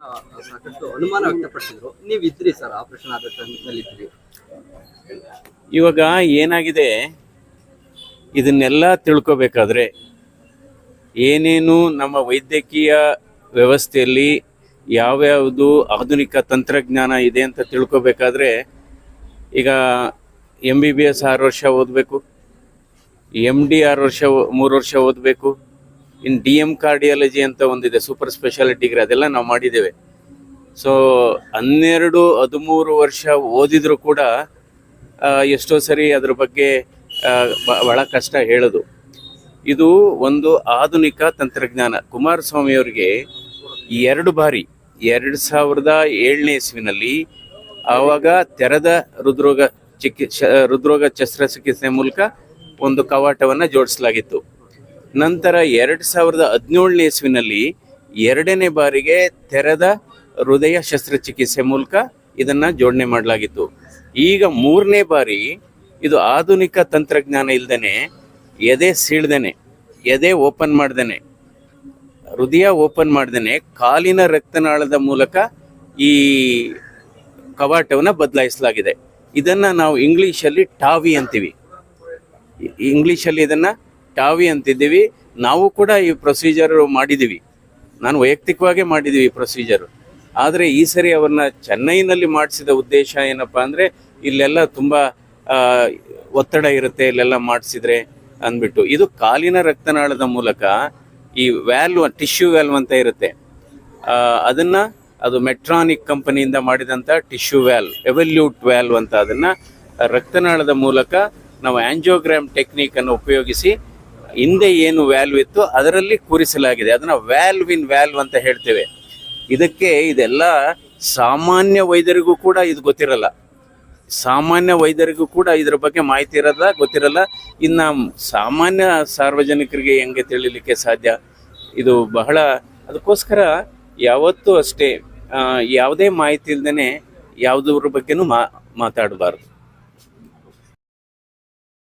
ಸಾಕಷ್ಟು ಅನುಮಾನ ವ್ಯಕ್ತಪಡಿಸಿದ್ರು. ನೀವ್ ಇದ್ರಿ ಸರ್, ಆಪರೇಷನ್ ಆದ ಟೈಮ್ನಲ್ಲಿ ಇದ್ರಿ ಇವಾಗ ಏನಾಗಿದೆ? ಇದನ್ನೆಲ್ಲ ತಿಳ್ಕೊಬೇಕಾದ್ರೆ ಏನೇನು ನಮ್ಮ ವೈದ್ಯಕೀಯ ವ್ಯವಸ್ಥೆಯಲ್ಲಿ ಯಾವ್ಯಾವುದು ಆಧುನಿಕ ತಂತ್ರಜ್ಞಾನ ಇದೆ ಅಂತ ತಿಳ್ಕೊಬೇಕಾದ್ರೆ ಈಗ ಎಂ ಬಿ ಬಿ ಎಸ್ ಆರು ವರ್ಷ ಓದಬೇಕು ಎಂ ಡಿ ಆರು ವರ್ಷ ಮೂರು ವರ್ಷ ಓದಬೇಕು ಇನ್ನು ಡಿ ಎಂ ಕಾರ್ಡಿಯಾಲಜಿ ಅಂತ ಒಂದಿದೆ ಸೂಪರ್ ಸ್ಪೆಷಾಲಿಟಿ ಡಿಗ್ರಿ ಅದೆಲ್ಲ ನಾವು ಮಾಡಿದ್ದೇವೆ. ಸೊ ಹನ್ನೆರಡು, ಹದಿಮೂರು ವರ್ಷ ಓದಿದ್ರು ಕೂಡ ಎಷ್ಟೋ ಸರಿ ಅದ್ರ ಬಗ್ಗೆ ಬಹಳ ಕಷ್ಟ ಹೇಳೋದು. ಇದು ಒಂದು ಆಧುನಿಕ ತಂತ್ರಜ್ಞಾನ. ಕುಮಾರಸ್ವಾಮಿ ಅವರಿಗೆ ಎರಡು ಬಾರಿ, ಎರಡು ಸಾವಿರದ ಏಳನೇ ಇಸ್ವಿನಲ್ಲಿ ಆವಾಗ ತೆರೆದ ಹೃದ್ರೋಗ ಚಿಕಿತ್ಸೆ ಹೃದ್ರೋಗ ಶಸ್ತ್ರಚಿಕಿತ್ಸೆ ಮೂಲಕ ಒಂದು ಕವಾಟವನ್ನು ಜೋಡಿಸಲಾಗಿತ್ತು. ನಂತರ ಎರಡು ಸಾವಿರದ ಹದಿನೇಳನೇ ಇಸ್ವಿನಲ್ಲಿ ಎರಡನೇ ಬಾರಿಗೆ ತೆರೆದ ಹೃದಯ ಶಸ್ತ್ರಚಿಕಿತ್ಸೆ ಮೂಲಕ ಇದನ್ನು ಜೋಡಣೆ ಮಾಡಲಾಗಿತ್ತು. ಈಗ ಮೂರನೇ ಬಾರಿ ಇದು ಆಧುನಿಕ ತಂತ್ರಜ್ಞಾನ ಇಲ್ದೇ ಎದೆ ಸೀಳ್ದೇನೆ, ಎದೆ ಓಪನ್ ಮಾಡ್ದೇನೆ, ಹೃದಯ ಓಪನ್ ಮಾಡ್ದೇನೆ, ಕಾಲಿನ ರಕ್ತನಾಳದ ಮೂಲಕ ಈ ಕವಾಟವನ್ನು ಬದಲಾಯಿಸಲಾಗಿದೆ. ಇದನ್ನು ನಾವು ಇಂಗ್ಲೀಷಲ್ಲಿ ಟಾವಿ ಅಂತೀವಿ. ಇಂಗ್ಲೀಷಲ್ಲಿ ಇದನ್ನು ಇದನ್ನ ಟಾವಿ ಅಂತಿದ್ದೀವಿ. ನಾವು ಕೂಡ ಈ ಪ್ರೊಸೀಜರ್ ಮಾಡಿದ್ದೀವಿ. ನಾನು ವೈಯಕ್ತಿಕವಾಗೇ ಮಾಡಿದ್ದೀವಿ ಈ ಪ್ರೊಸೀಜರ್ ಆದರೆ ಈ ಸರಿ ಅವ್ರನ್ನ ಚೆನ್ನೈನಲ್ಲಿ ಮಾಡಿಸಿದ ಉದ್ದೇಶ ಏನಪ್ಪ ಅಂದರೆ, ಇಲ್ಲೆಲ್ಲ ತುಂಬ ಒತ್ತಡ ಇರುತ್ತೆ ಇಲ್ಲೆಲ್ಲ ಮಾಡಿಸಿದ್ರೆ ಅಂದ್ಬಿಟ್ಟು. ಇದು ಕಾಲಿನ ರಕ್ತನಾಳದ ಮೂಲಕ ಈ ವ್ಯಾಲ್ವ್ ಟಿಶ್ಯೂ ವ್ಯಾಲ್ವ್ ಅಂತ ಇರುತ್ತೆ. ಅದನ್ನು ಅದು ಮೆಟ್ರಾನಿಕ್ ಕಂಪನಿಯಿಂದ ಮಾಡಿದಂಥ ಟಿಶ್ಯೂ ವ್ಯಾಲ್ವ್ ಎವಲ್ಯೂಟ್ ವ್ಯಾಲ್ವ್ ಅಂತ ಅದನ್ನ ರಕ್ತನಾಳದ ಮೂಲಕ ನಾವು ಆಂಜಿಯೋಗ್ರಾಮ್ ಟೆಕ್ನಿಕ್ ಅನ್ನು ಉಪಯೋಗಿಸಿ ಹಿಂದೆ ಏನು ವ್ಯಾಲ್ಯೂ ಇತ್ತು ಅದರಲ್ಲಿ ಕೂರಿಸಲಾಗಿದೆ. ಅದನ್ನ ವ್ಯಾಲ್ವ್ ಇನ್ ವ್ಯಾಲ್ವ್ ಅಂತ ಹೇಳ್ತೇವೆ. ಇದಕ್ಕೆ ಇದೆಲ್ಲ ಸಾಮಾನ್ಯ ವೈದ್ಯರಿಗೂ ಕೂಡ ಇದು ಗೊತ್ತಿರಲ್ಲ. ಸಾಮಾನ್ಯ ವೈದ್ಯರಿಗೂ ಕೂಡ ಇದ್ರ ಬಗ್ಗೆ ಮಾಹಿತಿ ಇರಲ್ಲ ಗೊತ್ತಿರಲ್ಲ. ಇನ್ನು ಸಾಮಾನ್ಯ ಸಾರ್ವಜನಿಕರಿಗೆ ಹೆಂಗೆ ತಿಳಿಲಿಕ್ಕೆ ಸಾಧ್ಯ? ಇದು ಬಹಳ ಅದಕ್ಕೋಸ್ಕರ ಯಾವತ್ತೂ ಅಷ್ಟೇ ಯಾವುದೇ ಮಾಹಿತಿ ಇಲ್ದೇನೆ ಯಾವುದ್ರ ಬಗ್ಗೆನೂ ಮಾತಾಡಬಾರ್ದು.